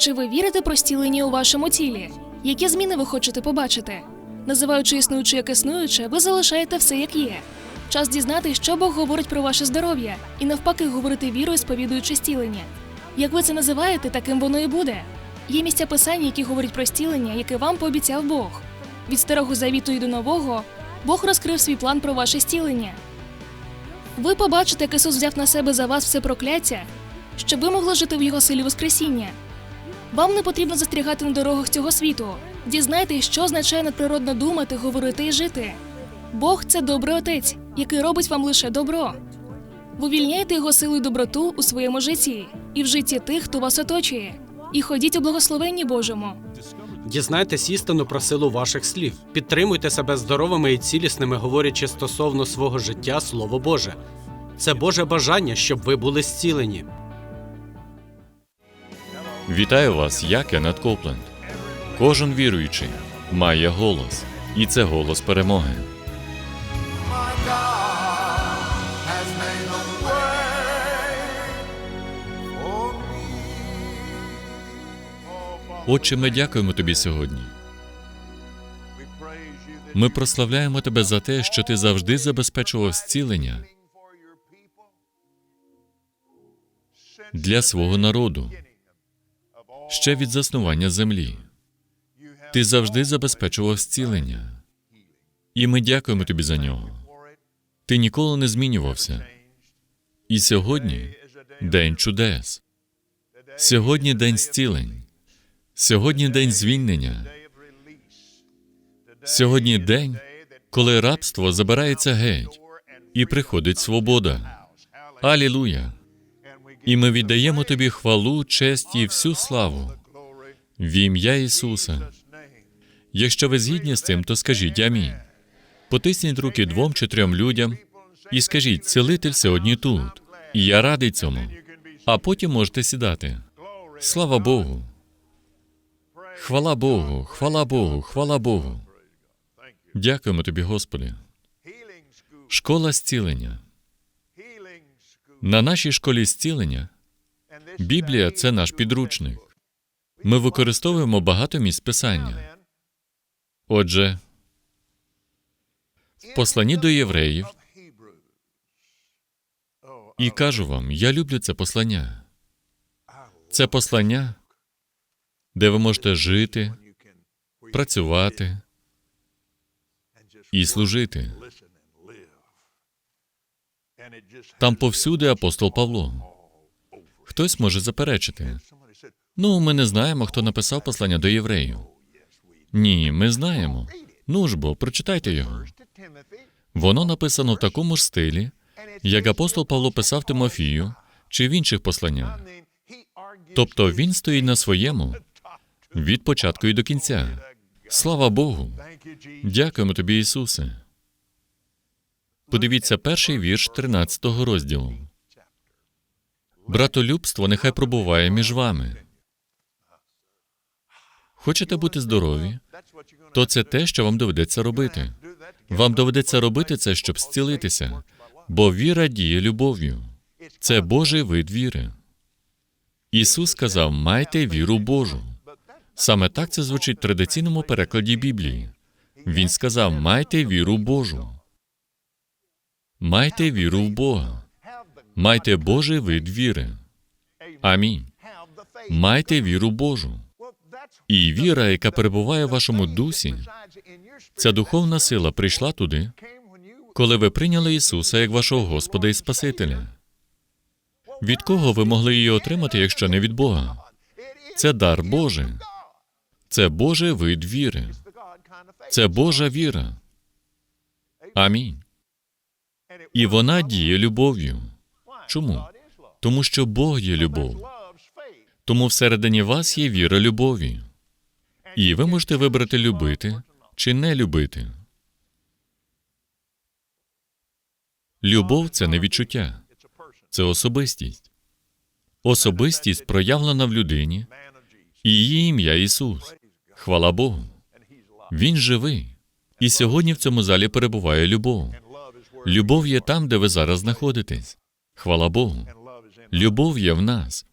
Чи ви вірите про стілення у вашому тілі? Які зміни ви хочете побачити? Називаючи існуюче як існуюче, ви залишаєте все як є. Час дізнатись, що Бог говорить про ваше здоров'я, і навпаки говорити вірою, сповідуючи стілення. Як ви це називаєте, таким воно і буде. Є місця писання, які говорять про стілення, яке вам пообіцяв Бог. Від старого завіту і до нового Бог розкрив свій план про ваше стілення. Ви побачите, як Ісус взяв на себе за вас все прокляття, щоб ви могли жити в Його силі Воскресіння. Вам не потрібно застрягати на дорогах цього світу. Дізнайтесь, що означає надприродно думати, говорити і жити. Бог це добрий отець, який робить вам лише добро. Вивільняйте його силу і доброту у своєму житті і в житті тих, хто вас оточує, і ходіть у благословенні Божому. Дізнайтесь істину про силу ваших слів. Підтримуйте себе здоровими і цілісними, говорячи стосовно свого життя Слово Боже. Це Боже бажання, щоб ви були зцілені. Вітаю вас, я Кеннет Копленд. Кожен віруючий має голос, і це голос перемоги. Отче, ми дякуємо тобі сьогодні. Ми прославляємо тебе за те, що ти завжди забезпечував зцілення для свого народу ще від заснування землі. Ти завжди забезпечував зцілення. І ми дякуємо тобі за нього. Ти ніколи не змінювався. І сьогодні день чудес. Сьогодні день зцілень. Сьогодні день звільнення. Сьогодні день, коли рабство забирається геть і приходить свобода. Алілуя! І ми віддаємо тобі хвалу, честь і всю славу в ім'я Ісуса. Якщо ви згідні з цим, то скажіть амінь. Потисніть руки двом чи трьом людям і скажіть, цілитель сьогодні тут. І я радий цьому. А потім можете сідати. Слава Богу. Хвала Богу, хвала Богу, хвала Богу. Дякуємо тобі, Господи. Школа зцілення. На нашій школі зцілення Біблія це наш підручник. Ми використовуємо багато місць писання. Отже, в посланні до євреїв і кажу вам, я люблю це послання. Це послання, де ви можете жити, працювати і служити. Там повсюди апостол Павло. Хтось може заперечити. Ну, ми не знаємо, хто написав послання до євреїв. Ні, ми знаємо. Ну ж бо, прочитайте його. Воно написано в такому ж стилі, як апостол Павло писав Тимофію чи в інших посланнях. Тобто він стоїть на своєму від початку і до кінця. Слава Богу! Дякуємо тобі, Ісусе. Подивіться перший вірш 13 розділу. Братолюбство нехай пробуває між вами. Хочете бути здорові? То це те, що вам доведеться робити. Вам доведеться робити це, щоб зцілитися, бо віра діє любов'ю. Це Божий вид віри. Ісус сказав: майте віру Божу. Саме так це звучить в традиційному перекладі Біблії. Він сказав: майте віру Божу. Майте віру в Бога. Майте Божий вид віри. Амінь. Майте віру Божу. І віра, яка перебуває в вашому дусі, ця духовна сила прийшла туди, коли ви прийняли Ісуса як вашого Господа і Спасителя. Від кого ви могли її отримати, якщо не від Бога? Це дар Божий. Це Божий вид віри. Це Божа віра. Амінь. І вона діє любов'ю. Чому? Тому що Бог є любов. Тому всередині вас є віра любові. І ви можете вибрати любити чи не любити. Любов це не відчуття, це особистість. Особистість проявлена в людині, і її ім'я Ісус. Хвала Богу. Він живий. І сьогодні в цьому залі перебуває любов. Любов є там, де ви зараз знаходитесь. Хвала Богу. Любов є в нас.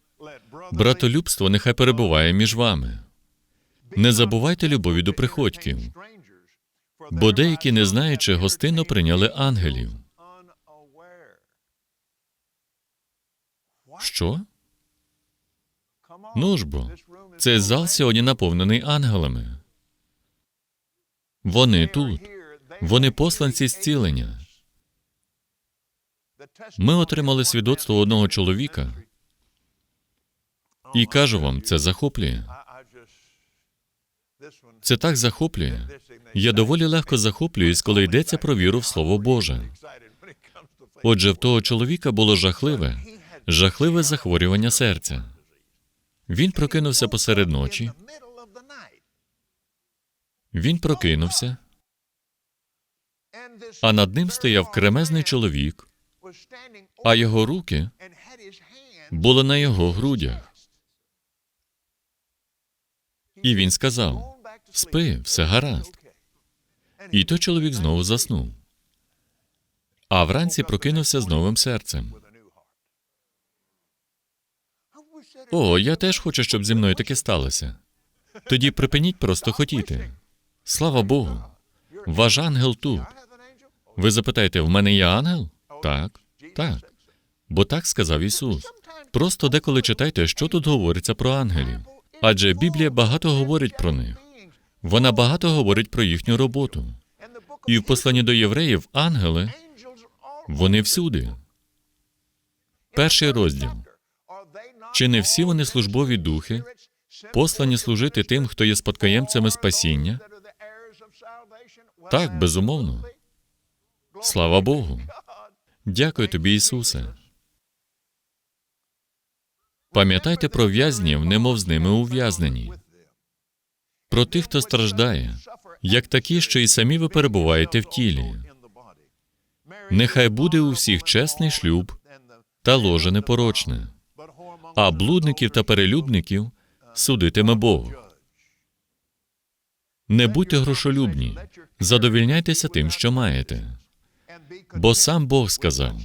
Братолюбство нехай перебуває між вами. Не забувайте любові до приходьків, бо деякі, не знаючи, гостинно прийняли ангелів. Що? Ну ж бо, цей зал сьогодні наповнений ангелами. Вони тут. Вони посланці зцілення. Ми отримали свідоцтво одного чоловіка, і кажу вам, це захоплює. Це так захоплює. Я доволі легко захоплююсь, коли йдеться про віру в Слово Боже. Отже, в того чоловіка було жахливе, жахливе захворювання серця. Він прокинувся посеред ночі. Він прокинувся, а над ним стояв кремезний чоловік, а його руки були на його грудях. І він сказав: Спи, все гаразд. І той чоловік знову заснув. А вранці прокинувся з новим серцем. О, я теж хочу, щоб зі мною таке сталося. Тоді припиніть просто хотіти. Слава Богу. Ваш ангел тут. Ви запитаєте, в мене є ангел? Так, так. Бо так сказав Ісус. Просто деколи читайте, що тут говориться про ангелів. Адже Біблія багато говорить про них. Вона багато говорить про їхню роботу. І в посланні до євреїв ангели вони всюди. Перший розділ. Чи не всі вони службові духи, послані служити тим, хто є спадкоємцями спасіння? Так, безумовно. Слава Богу. Дякую тобі, Ісусе. Пам'ятайте про в'язнів, немов з ними ув'язнені, про тих, хто страждає, як такі, що і самі ви перебуваєте в тілі. Нехай буде у всіх чесний шлюб та ложе непорочне, а блудників та перелюбників судитиме Бог. Не будьте грошолюбні, задовільняйтеся тим, що маєте. Бо сам Бог сказав: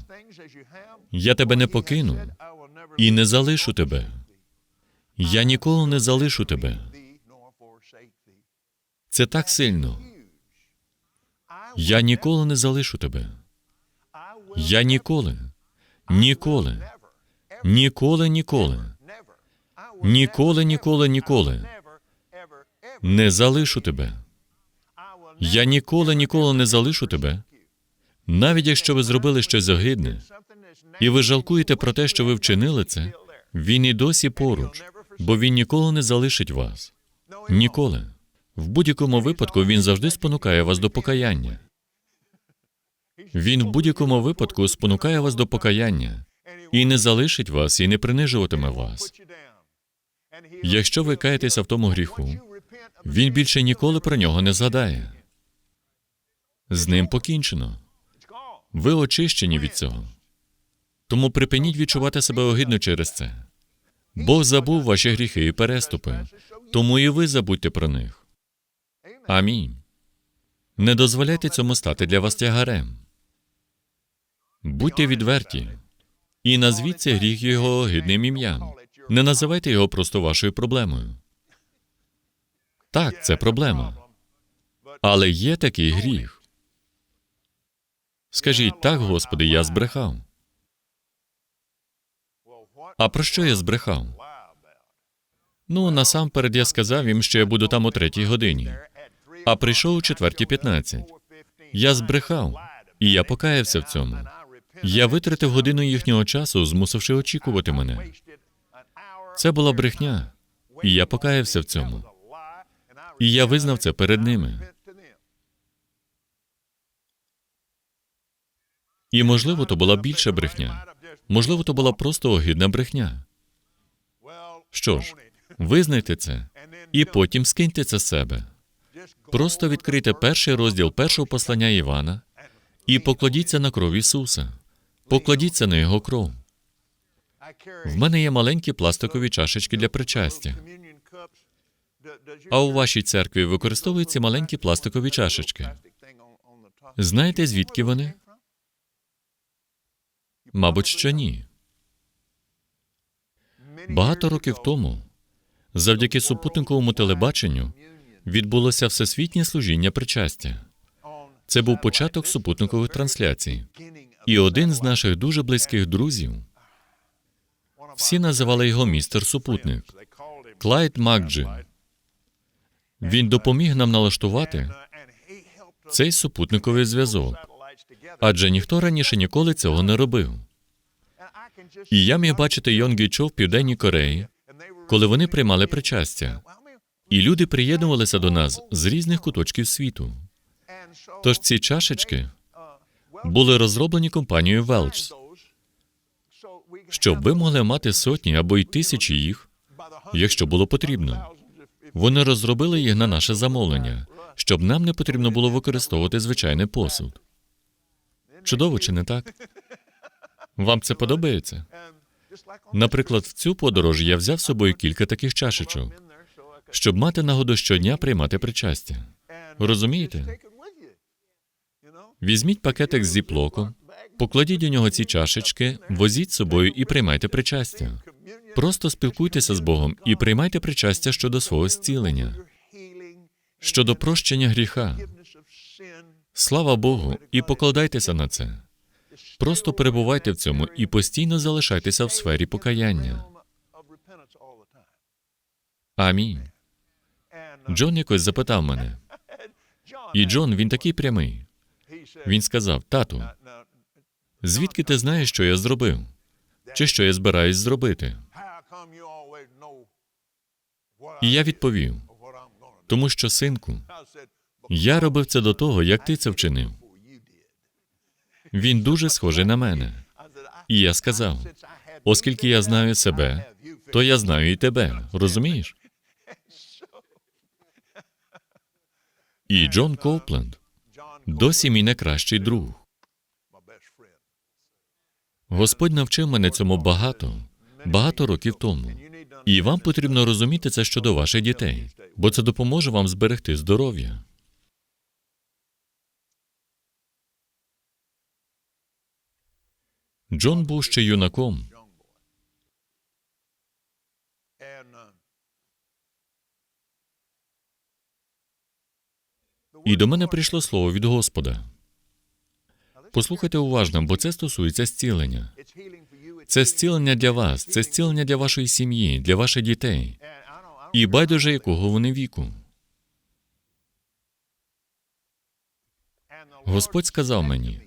Я тебе не покину і не залишу тебе. Я ніколи не залишу тебе. Це так сильно. Я ніколи не залишу тебе. Я ніколи, ніколи, ніколи, ніколи, ніколи, ніколи, ніколи не залишу тебе. Я ніколи, ніколи не залишу тебе, навіть якщо ви зробили щось огидне, і ви жалкуєте про те, що ви вчинили це, він і досі поруч, бо він ніколи не залишить вас. Ніколи. В будь-якому випадку він завжди спонукає вас до покаяння. Він в будь-якому випадку спонукає вас до покаяння і не залишить вас, і не принижуватиме вас. Якщо ви каєтеся в тому гріху, він більше ніколи про нього не згадає. З ним покінчено. Ви очищені від цього. Тому припиніть відчувати себе огидно через це. Бог забув ваші гріхи і переступи, тому і ви забудьте про них. Амінь. Не дозволяйте цьому стати для вас тягарем. Будьте відверті і назвіть цей гріх його огидним ім'ям. Не називайте його просто вашою проблемою. Так, це проблема. Але є такий гріх. Скажіть так, Господи, я збрехав. А про що я збрехав? Ну, насамперед я сказав їм, що я буду там о третій годині, а прийшов у четвертій п'ятнадцять. Я збрехав, і я покаявся в цьому. Я витратив годину їхнього часу, змусивши очікувати мене. Це була брехня, і я покаявся в цьому. І я визнав це перед ними. І можливо, то була більша брехня. Можливо, то була просто огидна брехня. Що ж, визнайте це і потім скиньте це з себе. Просто відкрийте перший розділ першого послання Івана і покладіться на кров Ісуса. Покладіться на Його кров. В мене є маленькі пластикові чашечки для причастя. А у вашій церкві використовуються маленькі пластикові чашечки. Знаєте, звідки вони? Мабуть, що ні. Багато років тому, завдяки супутниковому телебаченню, відбулося всесвітнє служіння причастя. Це був початок супутникових трансляцій. І один з наших дуже близьких друзів, всі називали його містер Супутник, Клайд Макджин. Він допоміг нам налаштувати цей супутниковий зв'язок, адже ніхто раніше ніколи цього не робив. І я міг бачити Йонгі Чо в Південній Кореї, коли вони приймали причастя, і люди приєднувалися до нас з різних куточків світу. Тож ці чашечки були розроблені компанією Welch, щоб ви могли мати сотні або й тисячі їх, якщо було потрібно. Вони розробили їх на наше замовлення, щоб нам не потрібно було використовувати звичайний посуд. Чудово, чи не так? Вам це подобається? Наприклад, в цю подорож я взяв з собою кілька таких чашечок, щоб мати нагоду щодня приймати причастя. Розумієте? Візьміть пакетик з зіплоком, покладіть у нього ці чашечки, возіть з собою і приймайте причастя. Просто спілкуйтеся з Богом і приймайте причастя щодо свого зцілення, щодо прощення гріха. Слава Богу, і покладайтеся на це. Просто перебувайте в цьому і постійно залишайтеся в сфері покаяння. Амінь. Джон якось запитав мене, і Джон, він такий прямий. Він сказав: Тату, звідки ти знаєш, що я зробив? Чи що я збираюсь зробити? І я відповів: тому що, синку, я робив це до того, як ти це вчинив. Він дуже схожий на мене. І я сказав: оскільки я знаю себе, то я знаю і тебе. Розумієш? І Джон Коупленд досі мій найкращий друг. Господь навчив мене цьому багато, багато років тому. І вам потрібно розуміти це щодо ваших дітей, бо це допоможе вам зберегти здоров'я. Джон був ще юнаком, і до мене прийшло слово від Господа. Послухайте уважно, бо це стосується зцілення. Це зцілення для вас, це зцілення для вашої сім'ї, для ваших дітей. І байдуже якого вони віку. Господь сказав мені,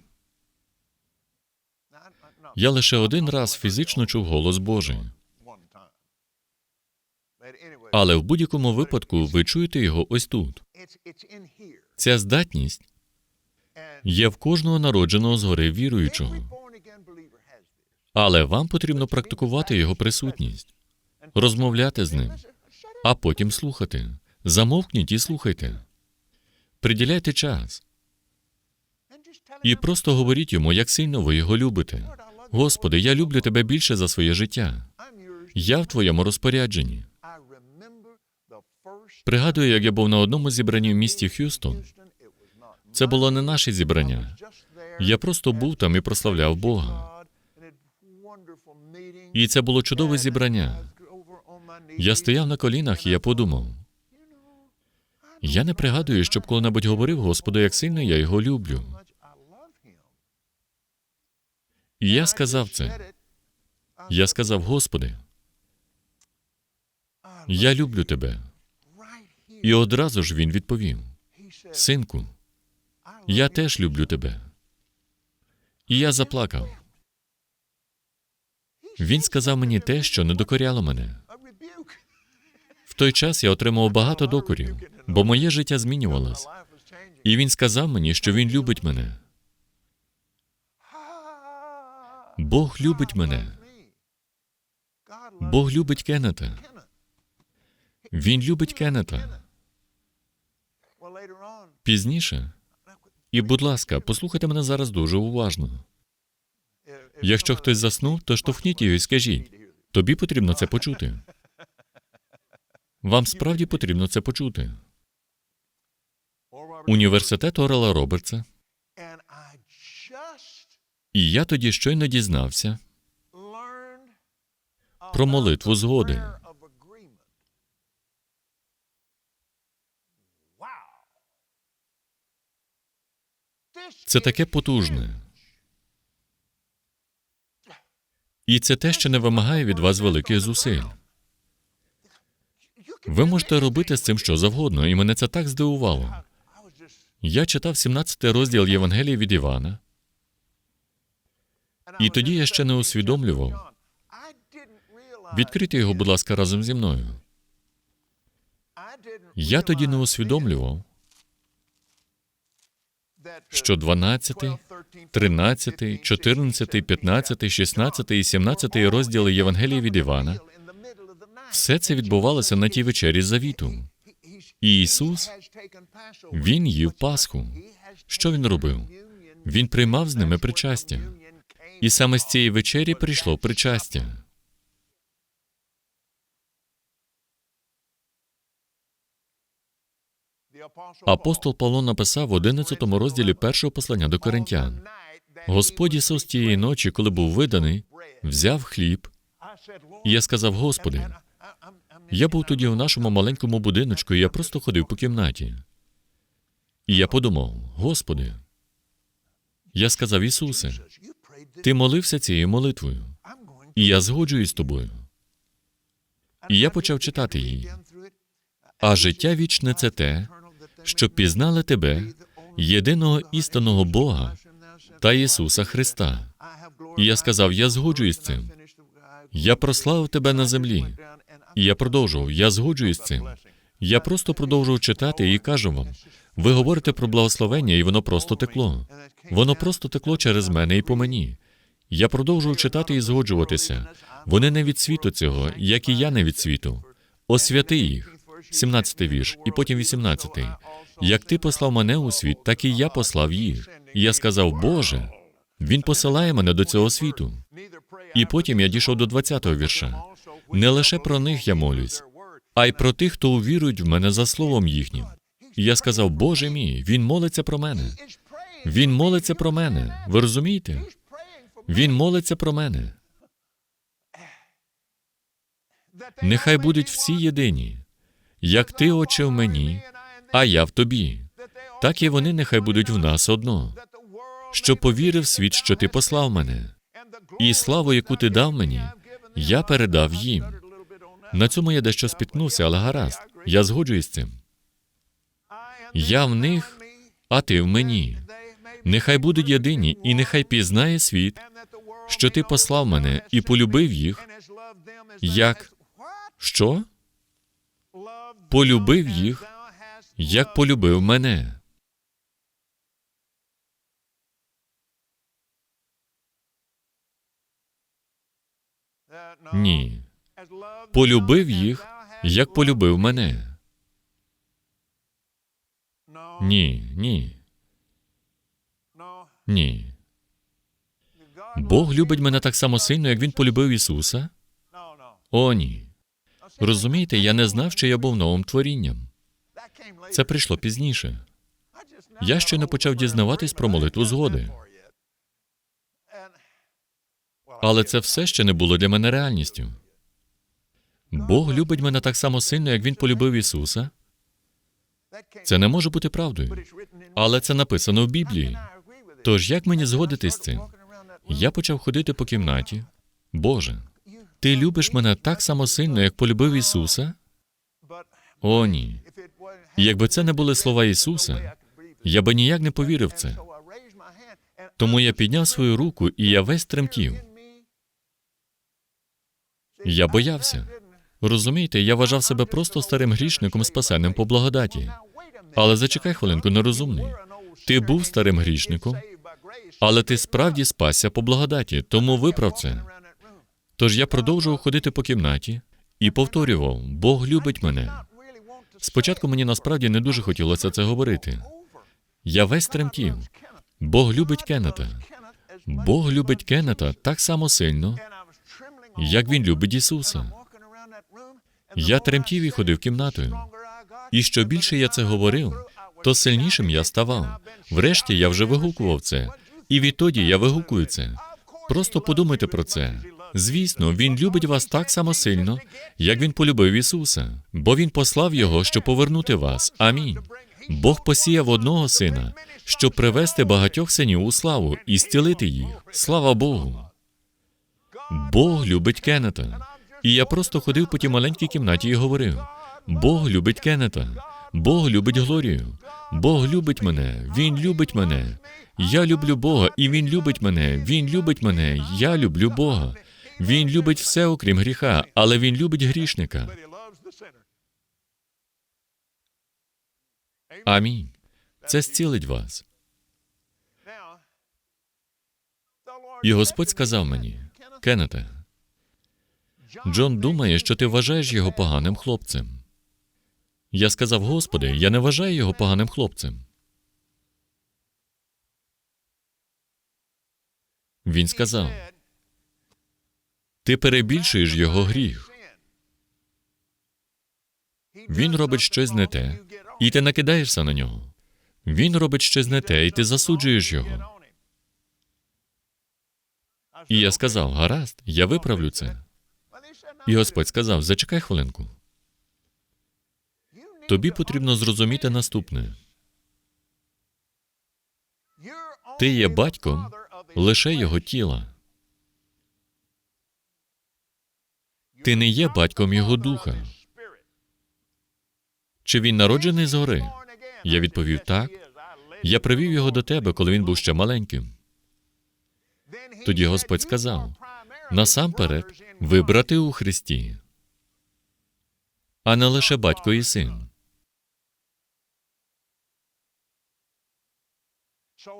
я лише один раз фізично чув голос Божий, але в будь-якому випадку ви чуєте його ось тут. Ця здатність є в кожного народженого згори віруючого, але вам потрібно практикувати його присутність, розмовляти з ним, а потім слухати. Замовкніть і слухайте. Приділяйте час і просто говоріть йому, як сильно ви його любите. Господи, я люблю тебе більше за своє життя. Я в твоєму розпорядженні. Пригадую, як я був на одному зібранні в місті Х'юстон. Це було не наше зібрання. Я просто був там і прославляв Бога. І це було чудове зібрання. Я стояв на колінах, і я подумав. Я не пригадую, щоб коли-небудь говорив Господу, як сильно я його люблю. І я сказав це. Я сказав, Господи, я люблю тебе. І одразу ж він відповів: Синку, я теж люблю тебе. І я заплакав. Він сказав мені те, що не докоряло мене. В той час я отримав багато докорів, бо моє життя змінювалось. І він сказав мені, що він любить мене. Бог любить мене. Бог любить Кеннета. Він любить Кеннета. Пізніше. І, будь ласка, послухайте мене зараз дуже уважно. Якщо хтось заснув, то штовхніть його і скажіть, тобі потрібно це почути. Вам справді потрібно це почути. Університет Орела Робертса. І я тоді щойно дізнався про молитву згоди. Це таке потужне. І це те, що не вимагає від вас великих зусиль. Ви можете робити з цим що завгодно, і мене це так здивувало. Я читав 17 розділ Євангелії від Івана, і тоді я ще не усвідомлював. Відкрийте його, будь ласка, разом зі мною. Я тоді не усвідомлював, що 12, 13, 14, 15, 16 і 17 розділи Євангелії від Івана все це відбувалося на тій вечері завіту. І Ісус, Він їв Пасху. Що він робив? Він приймав з ними причастя. І саме з цієї вечері прийшло причастя. Апостол Павло написав в 11 розділі першого послання до коринтян. Господь Ісус тієї ночі, коли був виданий, взяв хліб, і я сказав, Господи, я був тоді в нашому маленькому будиночку, і я просто ходив по кімнаті. І я подумав, Господи, я сказав Ісусе, ти молився цією молитвою, і я згоджуюсь з тобою. І я почав читати її. А життя вічне це те, щоб пізнали тебе, єдиного істинного Бога та Ісуса Христа. І я сказав, я згоджуюсь з цим. Я прославив тебе на землі. І я продовжував, я згоджуюсь з цим. Я просто продовжував читати і кажу вам: ви говорите про благословення, і воно просто текло. Воно просто текло через мене і по мені. Я продовжував читати і згоджуватися. Вони не від світу цього, як і я не від світу. Освяти їх. 17-й вірш, і потім 18-й. Як ти послав мене у світ, так і я послав їх. Я сказав, Боже, Він посилає мене до цього світу. І потім я дійшов до 20-го вірша. Не лише про них я молюсь, а й про тих, хто увірують в мене за словом їхнім. Я сказав, Боже мій, він молиться про мене. Він молиться про мене. Ви розумієте? Він молиться про мене. Нехай будуть всі єдині, як ти, Отче, в мені, а я в тобі. Так і вони нехай будуть в нас одно, що повірив світ, що ти послав мене. І славу, яку ти дав мені, я передав їм. На цьому я дещо спіткнувся, але гаразд. Я згоджуюсь з цим. Я в них, а ти в мені. Нехай будуть єдині, і нехай пізнає світ, що ти послав мене і полюбив їх, як що? Полюбив їх, як полюбив мене. Ні. Полюбив їх, як полюбив мене. Ні, ні, ні. Бог любить мене так само сильно, як він полюбив Ісуса? О, ні. Розумієте, я не знав, що я був новим творінням. Це прийшло пізніше. Я ще не почав дізнаватись про молитву згоди. Але це все ще не було для мене реальністю. Бог любить мене так само сильно, як він полюбив Ісуса. Це не може бути правдою. Але це написано в Біблії. Тож як мені згодитись з цим? Я почав ходити по кімнаті. Боже, ти любиш мене так само сильно, як полюбив Ісуса? О, ні. Якби це не були слова Ісуса, я би ніяк не повірив це. Тому я підняв свою руку, і я весь тремтів. Я боявся. Розумієте, я вважав себе просто старим грішником, спасенним по благодаті. Але зачекай хвилинку, нерозумний. Ти був старим грішником, але ти справді спасся по благодаті, тому виправ це. Тож я продовжував ходити по кімнаті і повторював: Бог любить мене. Спочатку мені насправді не дуже хотілося це говорити. Я весь тремтів. Бог любить Кеннета. Бог любить Кеннета так само сильно, як він любить Ісуса. Я тремтів і ходив кімнатою. І що більше я це говорив, то сильнішим я ставав. Врешті я вже вигукував це. І відтоді я вигукую це. Просто подумайте про це. Звісно, Він любить вас так само сильно, як Він полюбив Ісуса, бо Він послав Його, щоб повернути вас. Амінь. Бог посіяв одного сина, щоб привести багатьох синів у славу і зцілити їх. Слава Богу. Бог любить Кеннета. І я просто ходив по тій маленькій кімнаті і говорив: Бог любить Кеннета, Бог любить Глорію, Бог любить мене, Він любить мене. Я люблю Бога, і Він любить мене, Він любить мене, я люблю Бога. Він любить все, окрім гріха, але Він любить грішника. Амінь. Це зцілить вас. І Господь сказав мені, Кеннете, Джон думає, що ти вважаєш його поганим хлопцем. Я сказав, Господи, я не вважаю його поганим хлопцем. Він сказав: Ти перебільшуєш його гріх. Він робить щось не те, і ти накидаєшся на нього. Він робить щось не те, і ти засуджуєш його. І я сказав: гаразд, я виправлю це. І Господь сказав: зачекай хвилинку. Тобі потрібно зрозуміти наступне: ти є батьком лише його тіла. Ти не є батьком його духа. Чи він народжений згори? Я відповів, «Так». Я привів його до тебе, коли він був ще маленьким. Тоді Господь сказав: насамперед, brothers in ви брати у Христі, а не лише батько і син.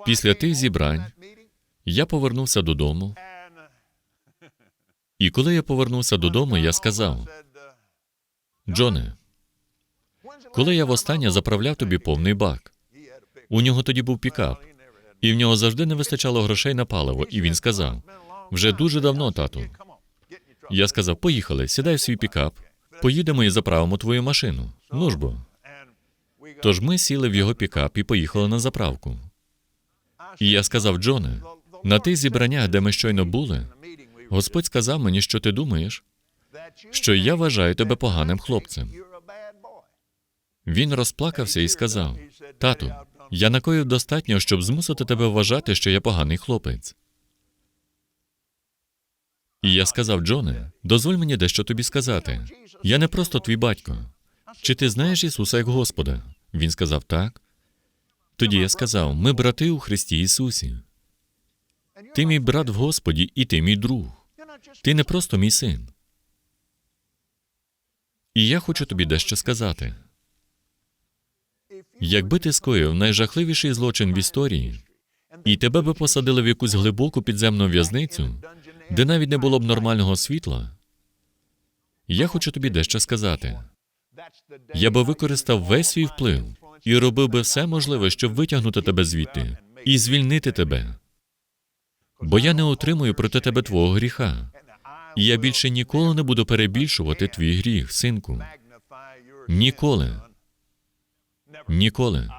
Після тих зібрань Я повернувся додому, і коли я повернувся додому, я сказав: Джоне, коли я востаннє заправляв тобі повний бак, у нього тоді був пікап, і в нього завжди не вистачало грошей на паливо, і він сказав: вже дуже давно, тату. Я сказав: поїхали, сідай в свій пікап, поїдемо і заправимо твою машину. Ну ж бо. Тож ми сіли в його пікап і поїхали на заправку. І я сказав, Джоне, на тих зібраннях, де ми щойно були, Господь сказав мені, що ти думаєш, що я вважаю тебе поганим хлопцем. Він розплакався і сказав: Тату, я накоїв достатньо, щоб змусити тебе вважати, що я поганий хлопець. І я сказав, Джоне, дозволь мені дещо тобі сказати. Я не просто твій батько. Чи ти знаєш Ісуса як Господа? Він сказав так. Тоді я сказав: ми брати у Христі Ісусі. Ти мій брат в Господі, і ти мій друг. Ти не просто мій син. І я хочу тобі дещо сказати. Якби ти скоїв найжахливіший злочин в історії, і тебе би посадили в якусь глибоку підземну в'язницю, де навіть не було б нормального світла, я хочу тобі дещо сказати. Я би використав весь свій вплив і робив би все можливе, щоб витягнути тебе звідти і звільнити тебе. Бо я не отримую проти тебе твого гріха. І я більше ніколи не буду перебільшувати твій гріх, синку. Ніколи. Ніколи.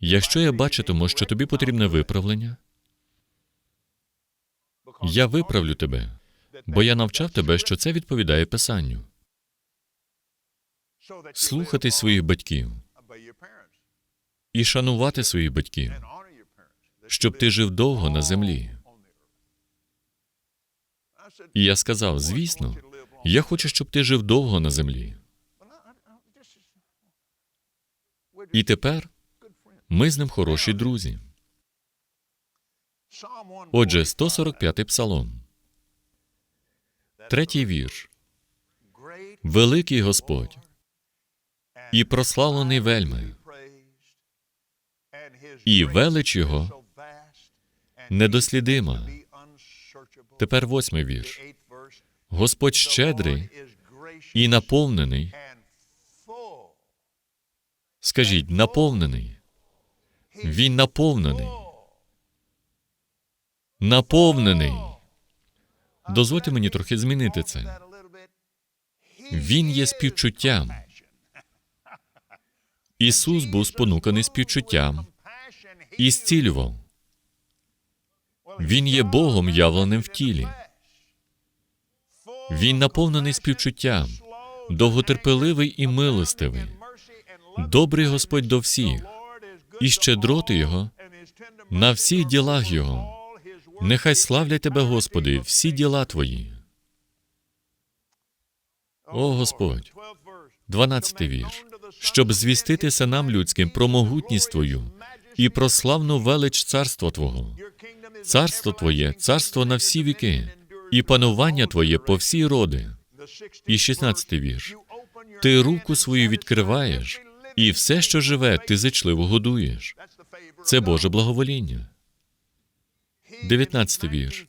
Якщо я бачитиму, що тобі потрібне виправлення, я виправлю тебе, бо я навчав тебе, що це відповідає Писанню. Слухати своїх батьків і шанувати своїх батьків, щоб ти жив довго на землі. І я сказав: звісно, я хочу, щоб ти жив довго на землі. І тепер ми з ним хороші друзі. Отже, 145-й псалом, третій вірш. Великий Господь і прославлений вельми, і велич Його недослідима. Тепер восьмий вірш. Господь щедрий і наповнений. Скажіть, наповнений. Він наповнений. Наповнений. Дозвольте мені трохи змінити це. Він є співчуттям. Ісус був спонуканий співчуттям і зцілював. Він є Богом явленим в тілі. Він наповнений співчуттям, довготерпеливий і милостивий, добрий Господь до всіх, і щедроти Його на всіх ділах Його. Нехай славлять Тебе, Господи, всі діла Твої. О Господь, 12 вірш. Щоб звістити синам людським про могутність Твою і про славну велич царства Твого. Царство Твоє, царство на всі віки, і панування Твоє по всі роди. І 16 вірш. Ти руку свою відкриваєш, і все, що живе, ти зичливо годуєш. Це Боже благовоління. 19 вірш.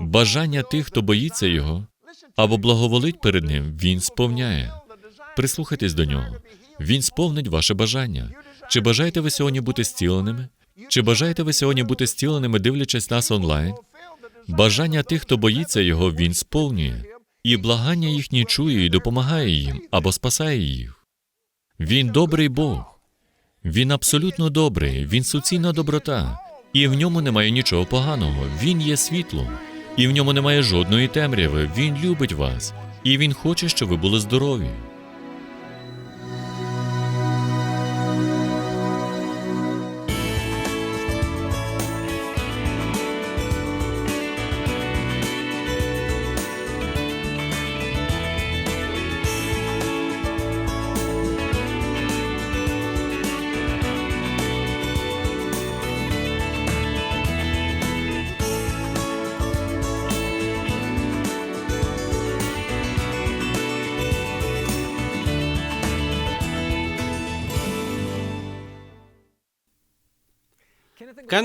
Бажання тих, хто боїться Його, або благоволить перед Ним, Він сповняє. Прислухайтесь до нього. Він сповнить ваше бажання. Чи бажаєте ви сьогодні бути зціленими? Чи бажаєте ви сьогодні бути зціленими, дивлячись нас онлайн? Бажання тих, хто боїться його, він сповнює, і благання їхні чує і допомагає їм або спасає їх. Він добрий Бог. Він абсолютно добрий, він суцільна доброта, і в ньому немає нічого поганого. Він є світлом, і в ньому немає жодної темряви. Він любить вас, і він хоче, щоб ви були здорові.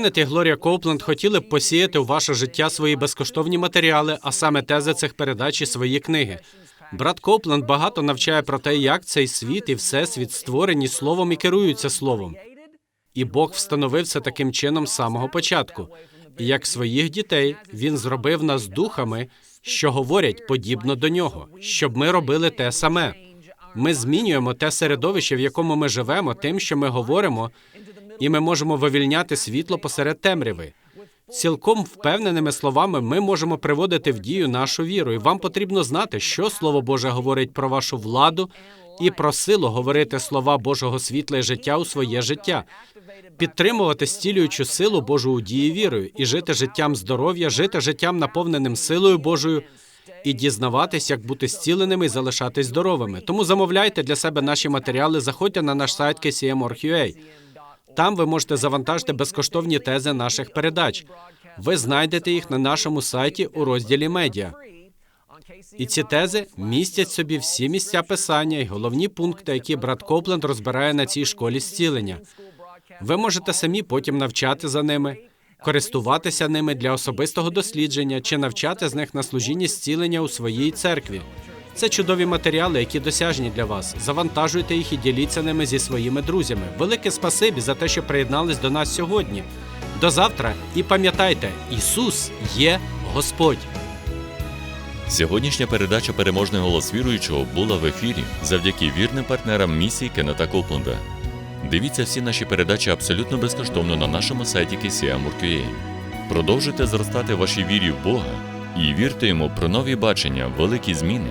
Кеннет і Глорія Коупленд хотіли б посіяти у ваше життя свої безкоштовні матеріали, а саме тези цих передач і свої книги. Брат Коупленд багато навчає про те, як цей світ і всесвіт створені словом і керуються словом. І Бог встановив це таким чином з самого початку. І як своїх дітей він зробив нас духами, що говорять подібно до нього, щоб ми робили те саме. Ми змінюємо те середовище, в якому ми живемо, тим, що ми говоримо, і ми можемо вивільняти світло посеред темряви. Цілком впевненими словами ми можемо приводити в дію нашу віру, і вам потрібно знати, що Слово Боже говорить про вашу владу і про силу говорити слова Божого світла і життя у своє життя, підтримувати стілюючу силу Божу у дії вірою і жити життям здоров'я, жити життям наповненим силою Божою і дізнаватись, як бути зціленими і залишатись здоровими. Тому замовляйте для себе наші матеріали, заходьте на наш сайт KCM.org.ua. Там ви можете завантажити безкоштовні тези наших передач. Ви знайдете їх на нашому сайті у розділі медіа. І ці тези містять собі всі місця писання і головні пункти, які брат Копленд розбирає на цій школі зцілення. Ви можете самі потім навчати за ними, користуватися ними для особистого дослідження чи навчати з них на служінні зцілення у своїй церкві. Це чудові матеріали, які досяжні для вас. Завантажуйте їх і діліться ними зі своїми друзями. Велике спасибі за те, що приєднались до нас сьогодні. До завтра і пам'ятайте, Ісус є Господь. Сьогоднішня передача Переможний голос віруючого була в ефірі завдяки вірним партнерам місії Кеннета Копленда. Дивіться всі наші передачі абсолютно безкоштовно на нашому сайті KCM.org.ua. Продовжуйте зростати вашій вірі в Бога і вірте йому про нові бачення, великі зміни